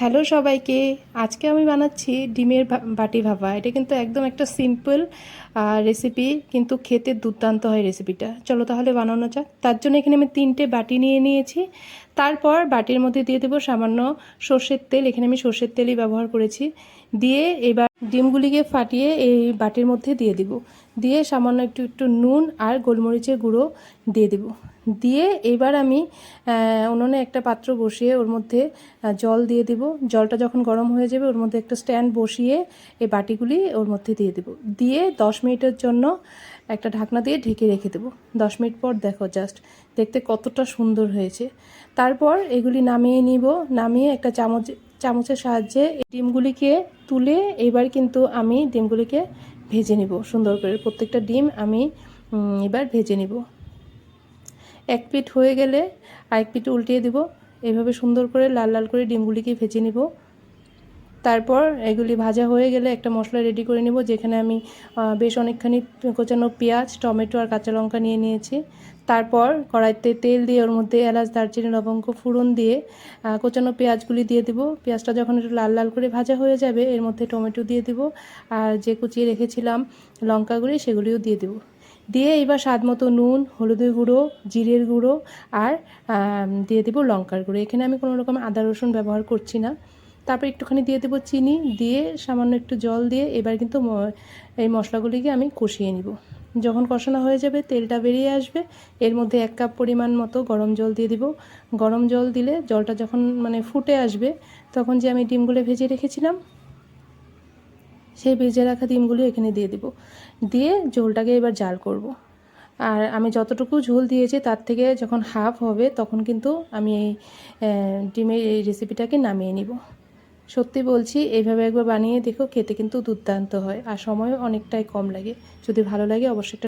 Hello সবাইকে। আজকে আমি বানাচ্ছি ডিমের বাটি ভাপা। এটা কিন্তু একদম একটা সিম্পল রেসিপি কিন্তু খেতে দুর্দান্ত হয় রেসিপিটা চলো তাহলে বানানো যাক। তার জন্য এখানে আমি তিনটে বাটি নিয়ে নিয়েছি। তারপর বাটির মধ্যে দিয়ে দেবো সামান্য সর্ষের তেল। এখানে আমি সর্ষের তেলই ব্যবহার করেছি। দিয়ে এবার ডিমগুলিকে ফাটিয়ে এই বাটির মধ্যে দিয়ে দিব। দিয়ে সামান্য একটু একটু নুন আর গোলমরিচের গুঁড়ো দিয়ে দেব। দিয়ে এবার আমি উনুনে একটা পাত্র বসিয়ে ওর মধ্যে জল দিয়ে দিব। জলটা যখন গরম হয়ে যাবে, ওর মধ্যে একটা স্ট্যান্ড বসিয়ে এই বাটিগুলি ওর মধ্যে দিয়ে দেব। দিয়ে দশ মিনিটের জন্য একটা ঢাকনা দিয়ে ঢেকে রেখে দেবো। দশ মিনিট পর দেখো জাস্ট দেখতে কতটা সুন্দর হয়েছে। তারপর এগুলি নামিয়ে নিব। নামিয়ে একটা চামচ, চামচের সাহায্যে ডিমগুলিকে তুলে এবার কিন্তু আমি ডিমগুলিকে ভেজে নিব। সুন্দর করে প্রত্যেকটা ডিম আমি এবার ভেজে নিব। এক পিঠ হয়ে গেলে আরেক পিঠ উল্টিয়ে দিব। এইভাবে সুন্দর করে লাল লাল করে ডিমগুলিকে ভেজে নিব। তারপর এগুলি ভাজা হয়ে গেলে একটা মশলা রেডি করে নেব, যেখানে আমি বেশ অনেকখানি কোচানো পেঁয়াজ, টমেটো আর কাঁচা লঙ্কা নিয়ে নিয়েছি। তারপর কড়াইতে তেল দিয়ে ওর মধ্যে এলাচ, দারচিনি, লবঙ্গ ফোড়ন দিয়ে কোচানো পেঁয়াজগুলি দিয়ে দিব। পেঁয়াজটা যখন একটু লাল লাল করে ভাজা হয়ে যাবে, এর মধ্যে টমেটো দিয়ে দিব আর যে কুচিয়ে রেখেছিলাম লঙ্কাগুলি সেগুলিও দিয়ে দেবো। দিয়ে এবার স্বাদ মতো নুন হলুদের গুঁড়ো, জিরের গুঁড়ো আর দিয়ে দেবো লঙ্কার গুঁড়ো। এখানে আমি কোনো রকম আদা রসুন ব্যবহার করছি না। তারপর একটুখানি দিয়ে দেবো চিনি, দিয়ে সামান্য একটু জল দিয়ে এবার কিন্তু এই মশলাগুলিকে আমি কষিয়ে নিব। যখন কষানো হয়ে যাবে, তেলটা বেরিয়ে আসবে, এর মধ্যে এক কাপ পরিমাণ মতো গরম জল দিয়ে দিব। গরম জল দিলে জলটা যখন মানে ফুটে আসবে, তখন যে আমি ডিমগুলো ভেজে রেখেছিলাম, সেই ভেজে রাখা ডিমগুলি এখানে দিয়ে দেব। দিয়ে ঝোলটাকে এবার জাল করব। আর আমি যতটুকু ঝোল দিয়েছি, তার থেকে যখন হাফ হবে, তখন কিন্তু আমি এই ডিমের এই রেসিপিটাকে নামিয়ে নিব। সত্যি বলছি এইভাবে একবার বানিয়ে দেখো, খেতে কিন্তু দুর্দান্ত হয়। আর সময়ও অনেকটাই কম লাগে। যদি ভালো লাগে, অবশ্যই